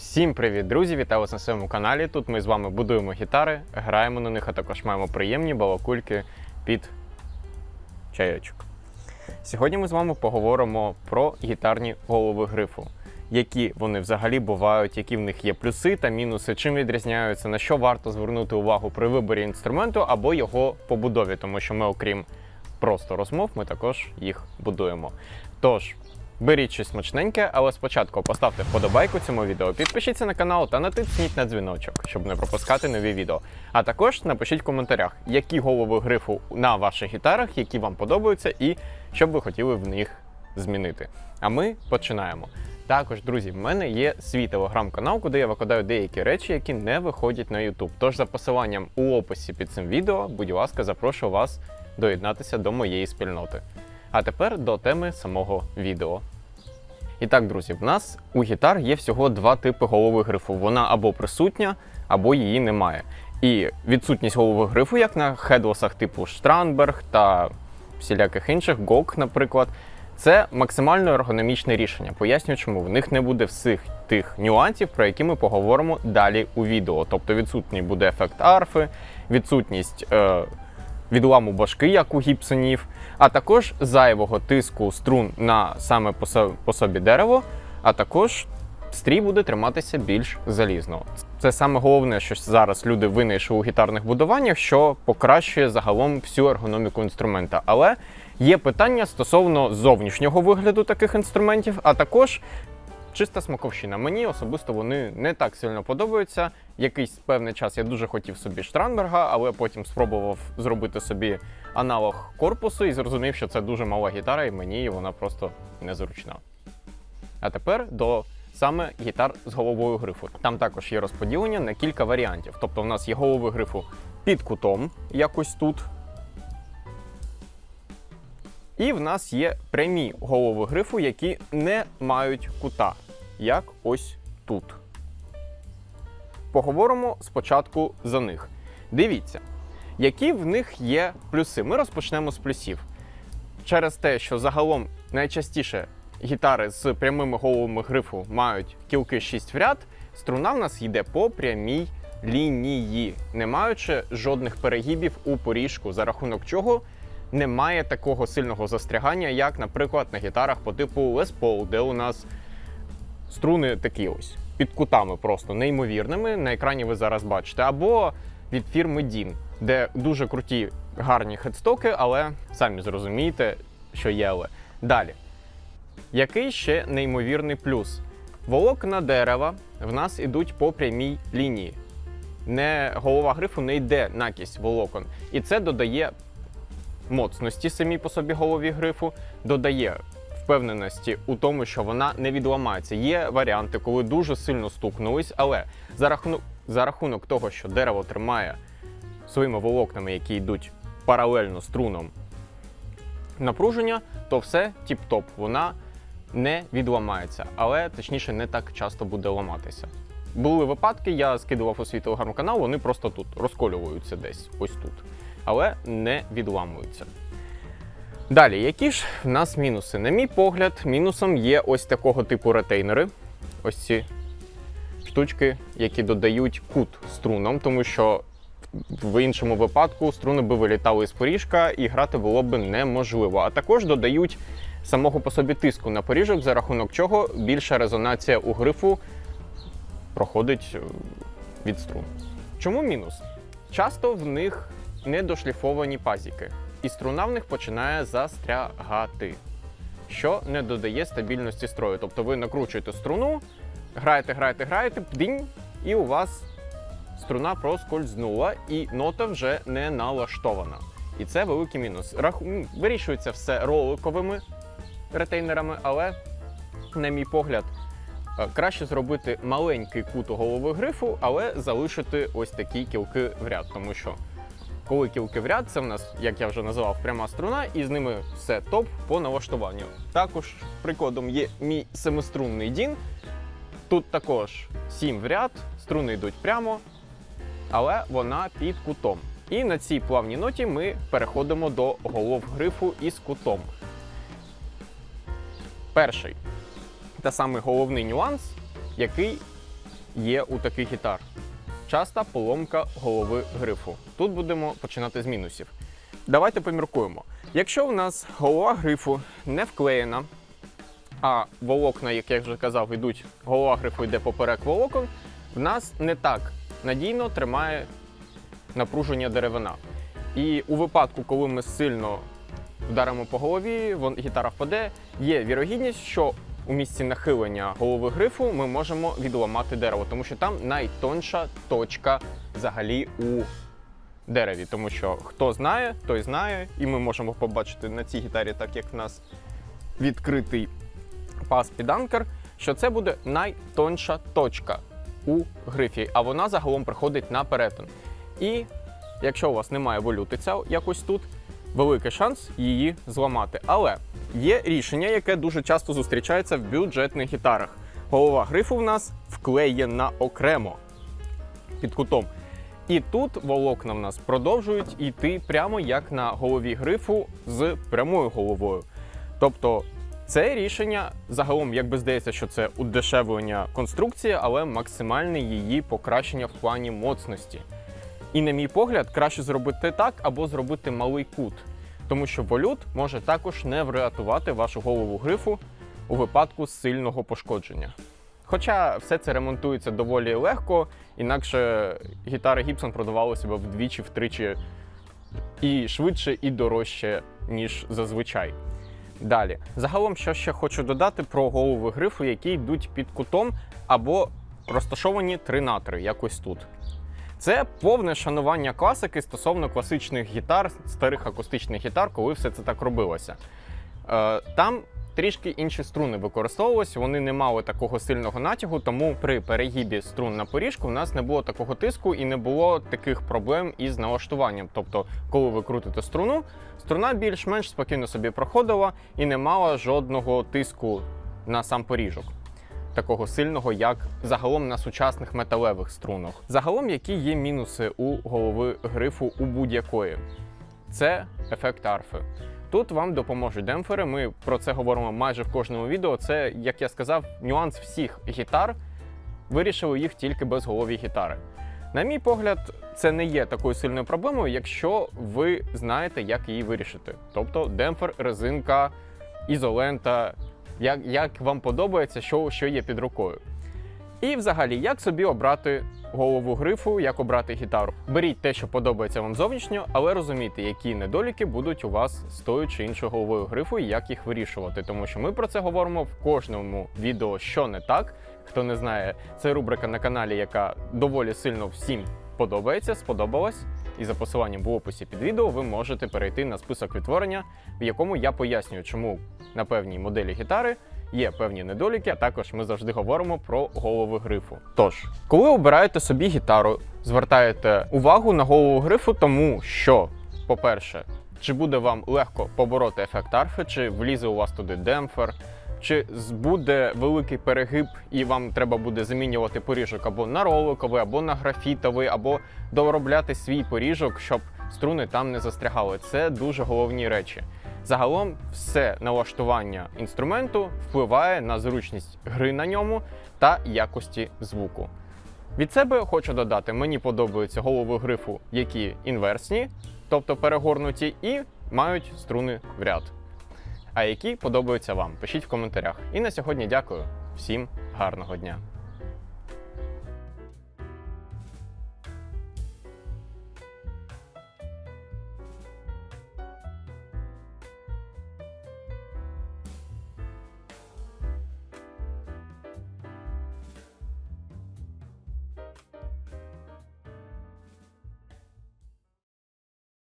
Всім привіт, друзі! Вітаю вас на своєму каналі. Тут ми з вами будуємо гітари, граємо на них, а також маємо приємні балакульки під чайочок. Сьогодні ми з вами поговоримо про гітарні голови грифу. Які вони взагалі бувають, які в них є плюси та мінуси, чим відрізняються, на що варто звернути увагу при виборі інструменту або його побудові, тому що ми, окрім просто розмов, ми також їх будуємо. Тож, Беріть щось смачненьке, але спочатку поставте вподобайку цьому відео, підпишіться на канал та натисніть на дзвіночок, щоб не пропускати нові відео. А також напишіть в коментарях, які голови грифу на ваших гітарах, які вам подобаються, і що б ви хотіли в них змінити. А ми починаємо. Також, друзі, в мене є свій телеграм-канал, куди я викладаю деякі речі, які не виходять на YouTube. Тож за посиланням у описі під цим відео, будь ласка, запрошую вас доєднатися до моєї спільноти. А тепер до теми самого відео. І так, друзі, в нас у гітар є всього два типи голови грифу. Вона або присутня, або її немає. І відсутність голови грифу, як на хедлосах типу Штранберг та всіляких інших, Гок, наприклад, це максимально ергономічне рішення. Поясню, чому в них не буде всіх тих нюансів, про які ми поговоримо далі у відео. Тобто відсутній буде ефект арфи, відсутність е, відламу башки, як у гіпсонів, а також зайвого тиску струн на саме по собі дерево, а також стрій буде триматися більш залізно. Це саме головне, що зараз люди винайшли у гітарних будуваннях, що покращує загалом всю ергономіку інструмента. Але є питання стосовно зовнішнього вигляду таких інструментів, а також чиста смаковщина. Мені особисто вони не так сильно подобаються. Якийсь певний час я дуже хотів собі Штранберга, але потім спробував зробити собі аналог корпусу і зрозумів, що це дуже мала гітара, і мені вона просто незручна. А тепер до саме гітар з головою грифу. Там також є розподілення на кілька варіантів. Тобто, в нас є голови грифу під кутом, якось тут. І в нас є прямі голови грифу, які не мають кута, як ось тут. Поговоримо спочатку за них. Дивіться, які в них є плюси. Ми розпочнемо з плюсів. Через те, що загалом найчастіше гітари з прямими головами грифу мають кілки 6 в ряд, струна в нас йде по прямій лінії, не маючи жодних перегибів у поріжку, за рахунок чого немає такого сильного застрягання, як, наприклад, на гітарах по типу Les Paul, де у нас струни такі ось під кутами просто неймовірними. На екрані ви зараз бачите, або від фірми DIN, де дуже круті гарні хедстоки, але самі зрозумієте, що є але. Далі. Який ще неймовірний плюс? Волокна дерева в нас ідуть по прямій лінії. Не голова грифу не йде накість волокон. І це додає моцності самій по собі голові грифу, додає впевненості у тому, що вона не відламається. Є варіанти, коли дуже сильно стукнулись, але за рахунок, за рахунок того, що дерево тримає своїми волокнами, які йдуть паралельно струнам напруження, то все тіп-топ. Вона не відламається, але точніше не так часто буде ламатися. Були випадки, я скидував у свій телеграм-канал, вони просто тут розколюються десь, ось тут, але не відламуються. Далі, які ж в нас мінуси? На мій погляд, мінусом є ось такого типу ретейнери. Ось ці штучки, які додають кут струнам, тому що в іншому випадку струни би вилітали з поріжка і грати було б неможливо. А також додають самого по собі тиску на поріжок, за рахунок чого більша резонація у грифу проходить е, від струн. Чому мінус? Часто в них недошліфовані пазіки, і струна в них починає застрягати, що не додає стабільності строю. Тобто ви накручуєте струну, граєте, граєте, граєте, пдінь, і у вас струна проскользнула, і нота вже не налаштована. І це великий мінус. Раху... Вирішується все роликовими ретейнерами, але, на мій погляд, е, краще зробити маленький кут голови грифу, але залишити ось такі кілки в ряд, тому що коли в ряд, це в нас, як я вже називав, пряма струна, і з ними все топ по налаштуванню. Також прикладом є мій семиструнний дін. Тут також 7 в ряд, струни йдуть прямо, але вона під кутом. І на цій плавній ноті ми переходимо до голов грифу із кутом. Перший та самий головний нюанс, який є у таких гітар? Часта поломка голови грифу. Тут будемо починати з мінусів. Давайте поміркуємо. Якщо у нас голова грифу не вклеєна, а волокна, як я вже казав, йдуть, голова грифу йде поперек волокон, в нас не так надійно тримає напруження деревина. І у випадку, коли ми сильно вдаримо по голові, гітара впаде, є вірогідність, що у місці нахилення голови грифу ми можемо відламати дерево, тому що там найтонша точка взагалі у дереві. Тому що хто знає, той знає, і ми можемо побачити на цій гітарі, так як в нас відкритий пас під анкер, що це буде найтонша точка у грифі, а вона загалом приходить на перетин. І якщо у вас немає волютиця якось тут, великий шанс її зламати. Але є рішення, яке дуже часто зустрічається в бюджетних гітарах. Голова грифу в нас вклеєна окремо під кутом. І тут волокна в нас продовжують йти прямо як на голові грифу з прямою головою. Тобто це рішення загалом, якби здається, що це удешевлення конструкції, але максимальне її покращення в плані моцності. І, на мій погляд, краще зробити так або зробити малий кут, тому що волют може також не врятувати вашу голову грифу у випадку сильного пошкодження. Хоча все це ремонтується доволі легко, інакше гітари Gibson продавалися б вдвічі, втричі і швидше, і дорожче, ніж зазвичай. Далі, загалом, що ще хочу додати про голови грифу, які йдуть під кутом або розташовані 3 на 3, якось тут. Це повне шанування класики стосовно класичних гітар, старих акустичних гітар, коли все це так робилося. Е, Там трішки інші струни використовувалися, вони не мали такого сильного натягу, тому при перегибі струн на поріжку в нас не було такого тиску і не було таких проблем із налаштуванням. Тобто, коли ви крутите струну, струна більш-менш спокійно собі проходила і не мала жодного тиску на сам поріжок. Такого сильного, як загалом на сучасних металевих струнах. Загалом, які є мінуси у голови грифу у будь-якої? Це ефект арфи. Тут вам допоможуть демпфери. Ми про це говоримо майже в кожному відео. Це, як я сказав, нюанс всіх гітар. Вирішили їх тільки без голові гітари. На мій погляд, це не є такою сильною проблемою, якщо ви знаєте, як її вирішити. Тобто демпфер, резинка, ізолента, як, як вам подобається, що, що є під рукою. І взагалі, як собі обрати голову грифу, як обрати гітару. Беріть те, що подобається вам зовнішньо, але розумійте, які недоліки будуть у вас з тою чи іншою головою грифу і як їх вирішувати. Тому що ми про це говоримо в кожному відео, що не так. Хто не знає, це рубрика на каналі, яка доволі сильно всім подобається, сподобалась. І за посиланням в описі під відео ви можете перейти на список відтворення, в якому я пояснюю, чому на певній моделі гітари є певні недоліки, а також ми завжди говоримо про голови грифу. Тож, коли обираєте собі гітару, звертаєте увагу на голову грифу, тому що, по-перше, чи буде вам легко побороти ефект арфи, чи влізе у вас туди демпфер, чи буде великий перегиб, і вам треба буде замінювати поріжок або на роликовий, або на графітовий, або доробляти свій поріжок, щоб струни там не застрягали. Це дуже головні речі. Загалом, все налаштування інструменту впливає на зручність гри на ньому та якості звуку. Від себе хочу додати, мені подобаються голови грифу, які інверсні, тобто перегорнуті, і мають струни в ряд. А які подобаються вам? Пишіть в коментарях. І на сьогодні дякую. Всім гарного дня!